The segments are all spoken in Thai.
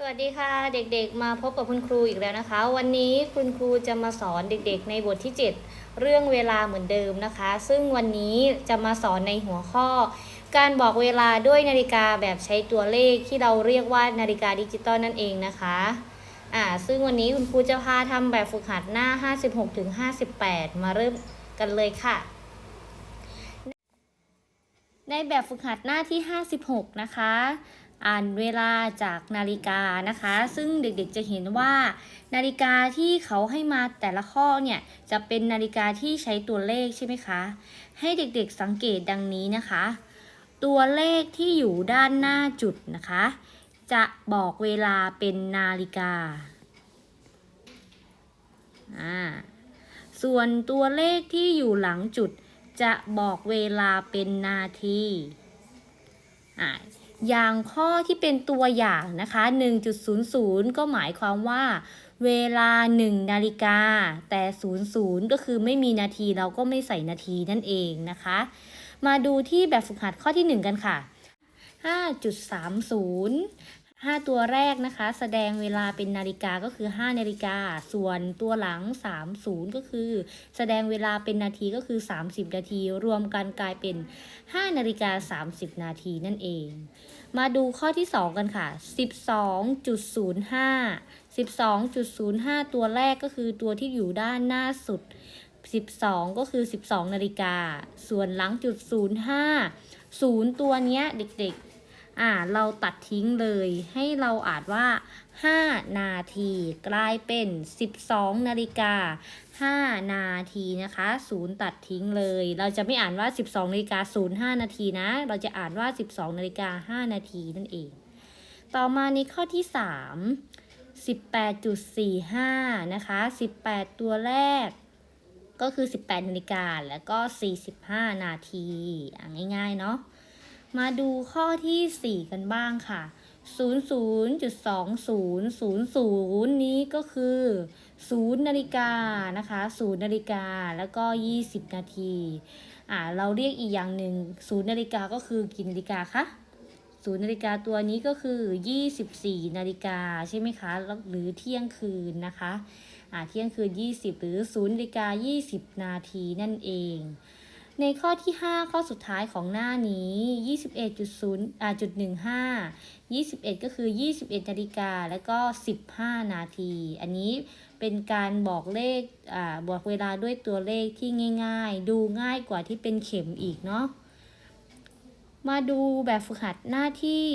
สวัสดีค่ะเด็กๆ มาพบกับคุณครูอีกแล้วนะคะ วันนี้คุณครูจะมาสอนเด็กๆ ในบทที่ 7 เรื่องเวลาเหมือนเดิมนะคะ ซึ่งวันนี้จะมาสอนในหัวข้อ การบอกเวลาด้วยนาฬิกาแบบใช้ตัวเลขที่เราเรียกว่านาฬิกาดิจิตอลนั่นเองนะคะอ่าซึ่งวันนี้คุณครูจะพาทำแบบฝึกหัดหน้า 56ถึง58 มาเริ่มกันเลยค่ะ ในแบบฝึกหัดหน้าที่ 56 นะคะ อ่านเวลาจากนาฬิกานะคะ ซึ่งเด็กๆจะเห็นว่า นาฬิกาที่เขาให้มาแต่ละข้อเนี่ยจะเป็นนาฬิกาที่ใช้ตัวเลขใช่ไหมคะ ให้เด็กๆสังเกตดังนี้นะคะ ตัวเลขที่อยู่ด้านหน้าจุดนะคะ จะบอกเวลาเป็นนาฬิกาอ่าส่วนตัวเลขที่อยู่หลังจุดจะบอกเวลาเป็นนาทีอ่า อย่างข้อที่เป็นตัวอย่างนะคะ 1.00 ก็หมายความว่า เวลา 1 นาฬิกา แต่ 00 ก็คือไม่มีนาทีเราก็ไม่ใส่นาทีนั่นเองนะคะ มาดูที่แบบฝึกหัดข้อที่ 1 กันค่ะ5.30 5 ตัวแรกนะคะ แสดงเวลาเป็นนาฬิกาก็คือ 5 นาฬิกา ส่วนตัวหลัง 30 ก็คือ แสดงเวลาเป็นนาทีก็คือ 30 นาที รวมกันกลายเป็น 5 นาฬิกา 30 นาทีนั่นเอง มาดูข้อที่ 2 กันค่ะ 12.05 12.05 ตัวแรกก็คือตัวที่อยู่ด้านหน้าสุด 12 ก็คือ 12 นาฬิกา ส่วนหลังจุด 05 0 ตัวเนี้ยเด็กๆ อ่าเราตัดทิ้งเลยให้เราอ่านว่า 5 นาทีกลายเป็น 12 นาฬิกา 5 นาทีนะคะ 0 ตัดทิ้งเลย เราจะไม่อ่านว่า 12 นาฬิกา 05 นาทีนะ เราจะอ่านว่า 12 นาฬิกา 5 นาทีนั่นเอง ต่อมาในข้อที่ 3 18.45 นะคะ 18 ตัวแรกก็คือ 18นาฬิกาแล้วก็ 45 นาทีง่ายๆ เนาะ มาดูข้อที่ 4 กันบ้างค่ะ 00.2000 นี้ก็คือ 0 นาฬิกานะคะ 0 นาฬิกาแล้วก็ 20 นาที อ่า เราเรียกอีกอย่างหนึ่ง 0 นาฬิกาก็คือกี่นาฬิกาคะ0นาฬิกาตัวนี้ก็คือ 24 นาฬิกาใช่ไหมคะ หรือเที่ยงคืนนะคะ อ่า เที่ยงคืน 20 หรือ 0นาฬิกา 20 นาทีนั่นเอง ในข้อที่ 5 ข้อสุดท้ายของหน้านี้ 21.0อ่าจุด15 21 ก็คือ 21นาฬิกาแล้วก็ 15 นาที อันนี้เป็นการบอกเลขอ่าบอกเวลาด้วยตัวเลขที่ง่าย ๆ ดูง่ายกว่าที่เป็นเข็มอีกเนาะมาดูแบบฝึกหัดหน้าที่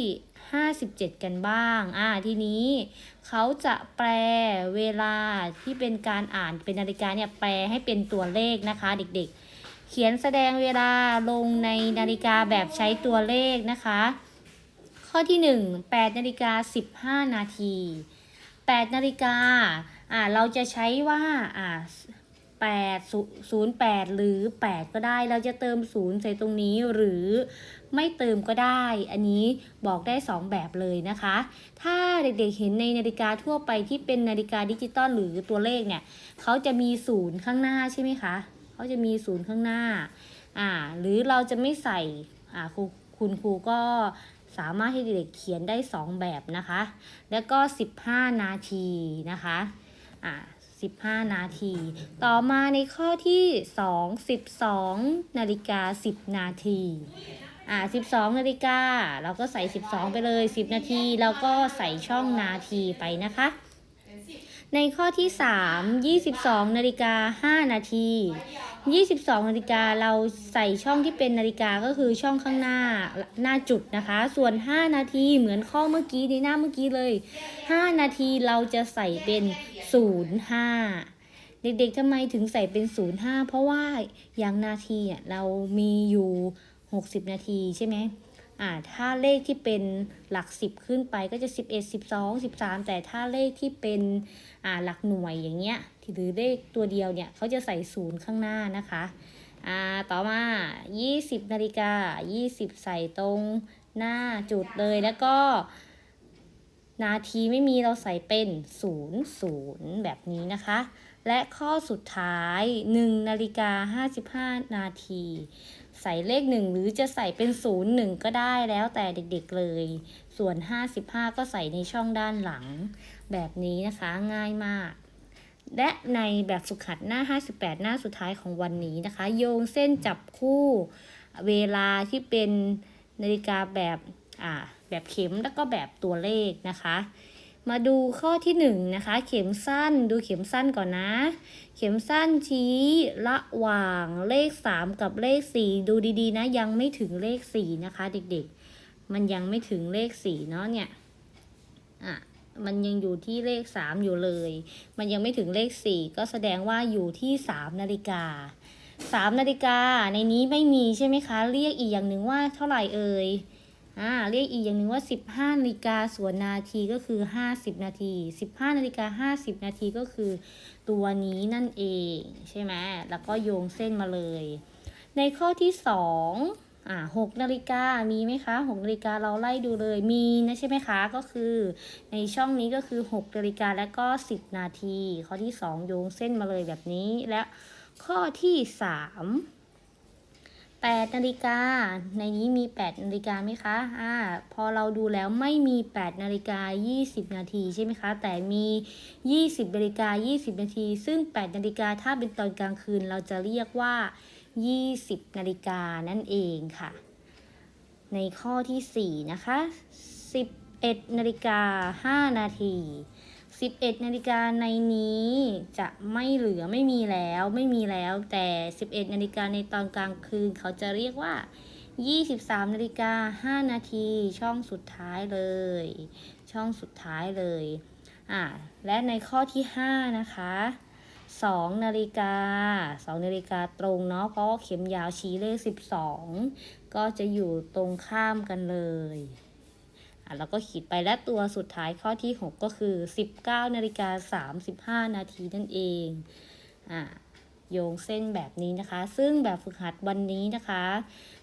57 กันบ้าง อ่า ทีนี้เขาจะแปลเวลาที่เป็นการอ่านเป็นนาฬิกาเนี่ยแปลให้เป็นตัวเลขนะคะ เด็กๆ เขียนแสดงเวลาลงในนาฬิกาแบบใช้ตัวเลขนะคะ ข้อที่ 1 8นาฬิกา15 นาที8นาฬิกาอ่าเราจะใช้ว่าอ่า8 0 8 หรือ 8 ก็ได้ เราจะเติม 0 ใส่ตรงนี้หรือไม่เติมก็ได้ อันนี้บอกได้ 2 แบบเลยนะคะ ถ้าเด็กๆเห็นในนาฬิกาทั่วไปที่เป็นนาฬิกาดิจิตอลหรือตัวเลขเนี่ย เขาจะมี 0 ข้างหน้าใช่ไหมคะ เขาจะมี0ข้างหน้าอ่าหรือเราจะไม่ใส่อ่าครูคุณครูก็สามารถให้เด็กๆเขียนได้ 2 แบบนะคะ แล้วก็ 15 นาทีนะคะอ่า15 นาที ต่อมาในข้อที่ 2 12 นาฬิกา 10 นาทีอ่า12 นาฬิกา เราก็ใส่ 12 ไปเลย 10 นาทีเราก็ใส่ช่องนาทีไปนะคะ ในข้อที่ 3 22นาฬิกา5นาที22นาฬิกาเราใส่ช่องที่เป็นนาฬิกาก็คือช่องข้างหน้าหน้าจุดนะคะ ส่วน 5 นาทีเหมือนข้อเมื่อกี้ในหน้าเมื่อกี้เลย 5 นาทีเราจะใส่เป็น 05เด็กๆทำไมถึงใส่เป็น 05 เพราะว่าอย่างนาทีอะเรามีอยู่ 60 นาทีใช่ไหม อ่าถ้าเลขที่เป็นหลัก 10 ขึ้นไปก็จะ 11 12 13 แต่ถ้าเลขที่เป็นอ่าหลักหน่วยอย่างเงี้ยหรือเลขตัวเดียวเนี่ยเขาจะใส่ศูนย์ข้างหน้านะคะอ่าต่อมา 20นาฬิกา20 ใส่ตรงหน้าจุดเลยแล้วก็ นาทีไม่มีเราใส่เป็น0 0แบบนี้นะคะ และข้อสุดท้าย 1 นาฬิกา 55 นาที ใส่เลขหนึ่งหรือจะใส่เป็นศูนย์หนึ่งก็ได้แล้วแต่เด็กๆเลย ส่วน 55 ก็ใส่ในช่องด้านหลัง แบบนี้นะคะง่ายมาก และในแบบฝึกหัดหน้า 58 หน้าสุดท้ายของวันนี้นะคะ โยงเส้นจับคู่เวลาที่เป็นนาฬิกาแบบอ่าแบบเข็มแล้วก็แบบตัวเลขนะคะ มาดูข้อที่หนึ่งนะคะ เข็มสั้นดูเข็มสั้นก่อนนะ เข็มสั้นชี้ระหว่างเลข 3 กับเลข 4 ดูดีๆนะ ยังไม่ถึงเลข 4 นะคะ เด็กๆ มันยังไม่ถึงเลข 4 เนาะเนี่ยอะมันยังอยู่ที่เลข 3 อยู่เลย มันยังไม่ถึงเลข 4 ก็แสดงว่าอยู่ที่ 3 นาฬิกา 3 นาฬิกาในนี้ไม่มีใช่ไหมคะ เรียกอีกอย่างหนึ่งว่าเท่าไหร่เอ่ย อ่าเรียกอีกอย่างหนึ่งว่า 15นาฬิกาส่วนนาทีก็คือ 50 นาที 15นาฬิกา50 นาทีก็คือ ตัวนี้นั่นเองใช่ไหมแล้วก็โยงเส้นมาเลย ในข้อที่2อ่า6นาฬิกามีไหมคะ6นาฬิกาเราไล่ดูเลยมีนะใช่ไหมคะก็คือ ในช่องนี้ก็คือ6นาฬิกาแล้วก็ 10 นาที ข้อที่ 2 โยงเส้นมาเลยแบบนี้และข้อที่ 3 8นาฬิกาในนี้มี 8นาฬิกาไหมคะอ่าพอเราดูแล้วไม่มี 8นาฬิกา20 นาทีใช่ไหมคะ แต่มี 20นาฬิกา20 นาที ซึ่ง 8 นาฬิกาถ้าเป็นตอนกลางคืนเราจะเรียกว่า 20 นาฬิกานั่นเองค่ะ ในข้อที่ 4 นะคะ 11นาฬิกา5นาที 11นาฬิกาในนี้จะไม่เหลือไม่มีแล้วไม่มีแล้ว แต่ 11นาฬิกาในตอนกลางคืน เขาจะเรียกว่า 23นาฬิกา5นาทีช่องสุดท้ายเลย ช่องสุดท้ายเลยอ่าและในข้อที่ 5 นะคะ2นาฬิกา2นาฬิกาตรงเนาะเพราะเข็มยาวชี้เลข 12 ก็จะอยู่ตรงข้ามกันเลย แล้วก็ขีดไปและตัวสุดท้ายข้อที่ 6 ก็คือ 19นาฬิกา35 นาทีนั่นเองอะโยงเส้นแบบนี้นะคะ ซึ่งแบบฝึกหัดวันนี้นะคะ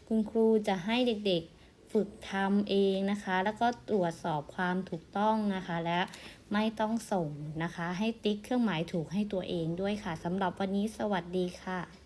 คุณครูจะให้เด็กๆฝึกทำเองนะคะ แล้วก็ตรวจสอบความถูกต้องนะคะ และไม่ต้องส่งนะคะ ให้ติ๊กเครื่องหมายถูกให้ตัวเองด้วยค่ะสำหรับวันนี้สวัสดีค่ะ